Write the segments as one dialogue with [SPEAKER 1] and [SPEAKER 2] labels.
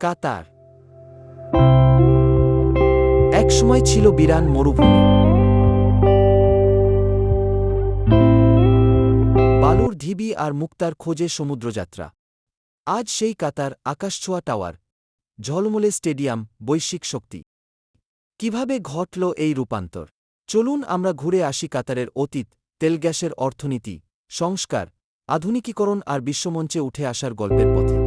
[SPEAKER 1] কাতার। একসময় ছিল বিরান মরুভূমি। বালুর ঢিবি আর মুক্তার খোঁজে সমুদ্রযাত্রা। আজ সেই কাতার আকাশছোঁয়া টাওয়ার, ঝলমলে স্টেডিয়াম, বৈশ্বিক শক্তি। কীভাবে ঘটল এই রূপান্তর? চলুন আমরা ঘুরে আসি কাতারের অতীত, তেলগ্যাসের অর্থনীতি, সংস্কার, আধুনিকীকরণ আর বিশ্বমঞ্চে উঠে আসার গল্পের পথে।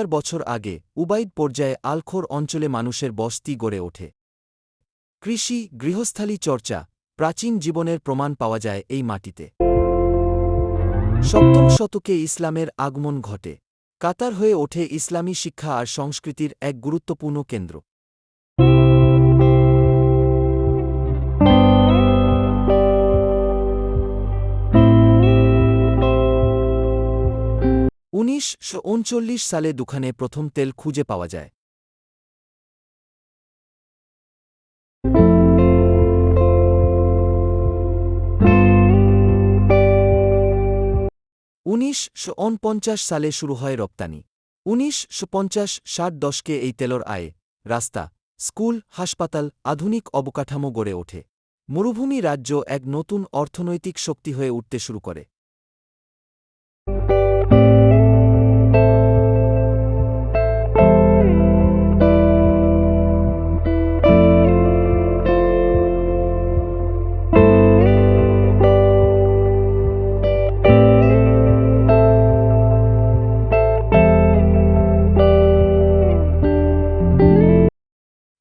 [SPEAKER 1] হাজার বছর আগে, উবাইদ পর্যায়ে আলখোর অঞ্চলে মানুষের বস্তি গড়ে ওঠে। কৃষি, গৃহস্থালী চর্চা, প্রাচীন জীবনের প্রমাণ পাওয়া যায় এই মাটিতে। সপ্তম শতকে ইসলামের আগমন ঘটে। কাতার হয়ে ওঠে ইসলামী শিক্ষা আর সংস্কৃতির এক গুরুত্বপূর্ণ কেন্দ্র। উনিশশো উনচল্লিশ সালে দুখানে প্রথম তেল খুঁজে পাওয়া যায়। উনিশশো উনপঞ্চাশ সালে শুরু হয় রপ্তানি। উনিশশো পঞ্চাশ ষাট দশকে এই তেলর আয়ে, রাস্তা, স্কুল, হাসপাতাল, আধুনিক অবকাঠামো গড়ে ওঠে। মরুভূমি রাজ্য এক নতুন অর্থনৈতিক শক্তি হয়ে উঠতে শুরু করে।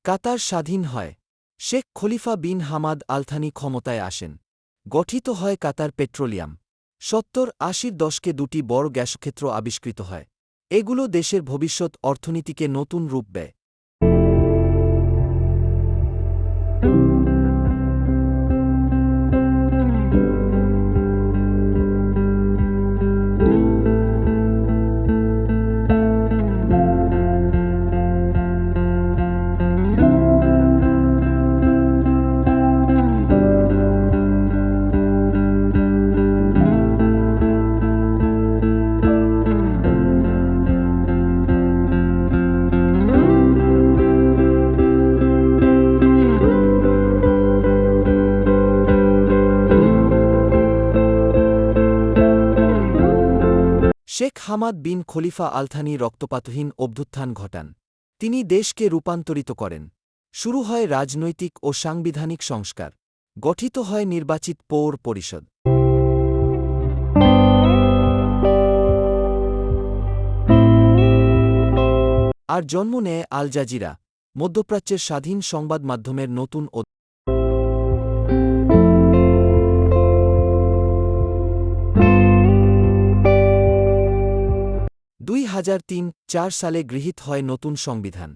[SPEAKER 1] কাতার স্বাধীন হয়। Sheikh Khalifa bin Hamad Al Thani ক্ষমতায় আসেন। গঠিত হয় কাতার পেট্রোলিয়াম। সত্তর আশির দশকে দুটি বড় গ্যাসক্ষেত্র আবিষ্কৃত হয়। এগুলো দেশের ভবিষ্যৎ অর্থনীতিকে নতুন রূপ দেয়। হামাদ বিন খলিফা আলথানি রক্তপাতহীন অভ্যুত্থান ঘটান। তিনি দেশকে রূপান্তরিত করেন। শুরু হয় রাজনৈতিক ও সাংবিধানিক সংস্কার। গঠিত হয় নির্বাচিত পৌর পরিষদ। আর জন্ম নেয় আল জাজিরা মধ্যপ্রাচ্যের স্বাধীন সংবাদ মাধ্যমের নতুন দুই হাজার তিন চার সালে গৃহীত হয় নতুন সংবিধান।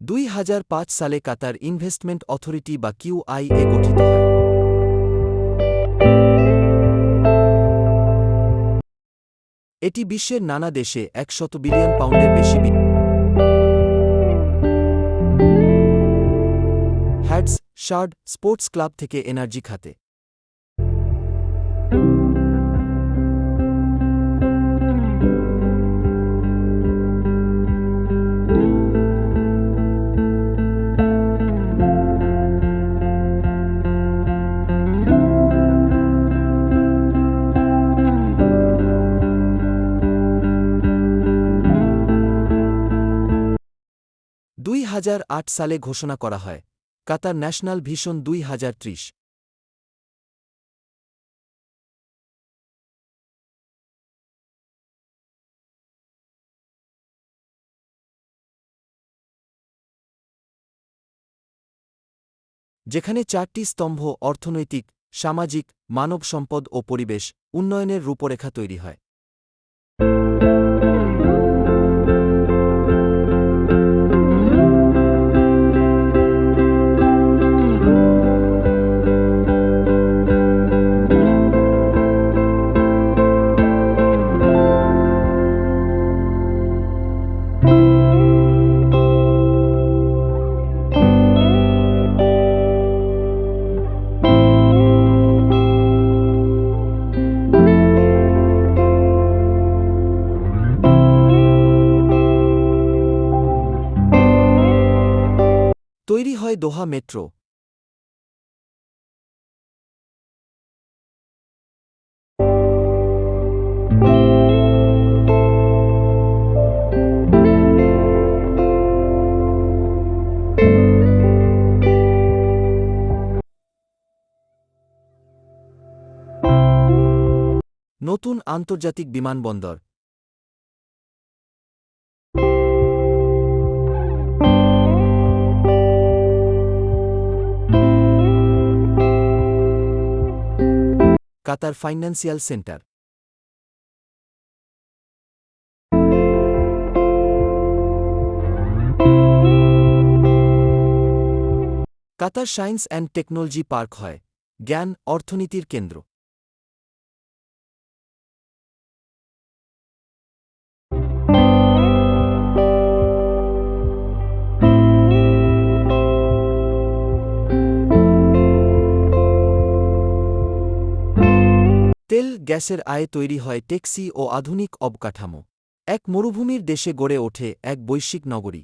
[SPEAKER 1] দুই হাজার পাঁচ সালে কাতার ইনভেস্টমেন্ট অথরিটি বা কিউআইএ গঠিত হয়। এটি বিশ্বের নানা দেশে একশত বিলিয়ন পাউন্ডের বেশি শার্ড স্পোর্টস ক্লাব থেকে এনার্জি খাতে। দুই হাজার আট সালে ঘোষণা করা হয়। কাতার ন্যাশনাল ভিশন দুই হাজার ত্রিশ। যেখানে চারটি স্তম্ভ অর্থনৈতিক, সামাজিক, মানব সম্পদ ও পরিবেশ, উন্নয়নের রূপরেখা তৈরি হয়। হয় দোহা মেট্রো? নতুন আন্তর্জাতিক বিমানবন্দর। Qatar financial centre. Qatar science and technology park হয় জ্ঞান অর্থনীতির কেন্দ্র। তেল গ্যাসের আয়ে তৈরি হয় ট্যাক্সি ও আধুনিক অবকাঠামো। এক মরুভূমির দেশে গড়ে ওঠে এক বৈশ্বিক নগরী।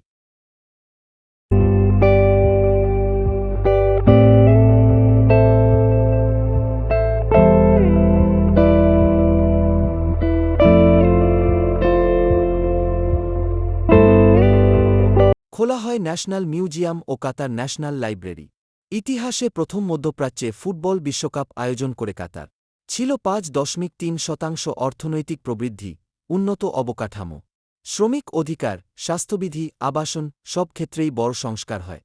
[SPEAKER 1] খোলা হয় ন্যাশনাল মিউজিয়াম ও কাতার ন্যাশনাল লাইব্রেরি। ইতিহাসে প্রথম মধ্যপ্রাচ্যে ফুটবল বিশ্বকাপ আয়োজন করে কাতার। ছিল পাঁচ দশমিক তিন শতাংশ অর্থনৈতিক প্রবৃদ্ধি, উন্নত অবকাঠামো। শ্রমিক অধিকার, স্বাস্থ্যবিধি, আবাসন, সব ক্ষেত্রেই বড় সংস্কার হয়।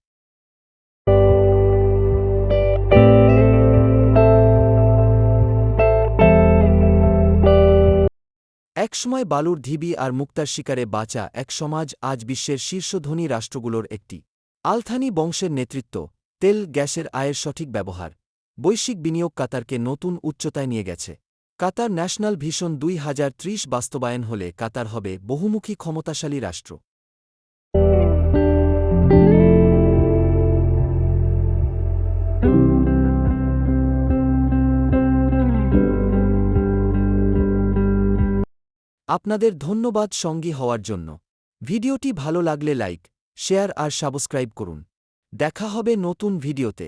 [SPEAKER 1] একসময় বালুর ঢিবি আর মুক্তার শিকারে বাঁচা এক সমাজ আজ বিশ্বের শীর্ষধনী রাষ্ট্রগুলোর একটি। আলথানি বংশের নেতৃত্ব, তেল, গ্যাসের আয়ের সঠিক ব্যবহার। বৈশ্বিক বিনিয়োগ কাতারকে নতুন উচ্চতায় নিয়ে গেছে। কাতার ন্যাশনাল ভিশন দুই হাজার ত্রিশ বাস্তবায়ন হলে কাতার হবে বহুমুখী ক্ষমতাশালী রাষ্ট্র। আপনাদের ধন্যবাদ সঙ্গী হওয়ার জন্য। ভিডিওটি ভালো লাগলে লাইক, শেয়ার আর সাবস্ক্রাইব করুন। দেখা হবে নতুন ভিডিওতে।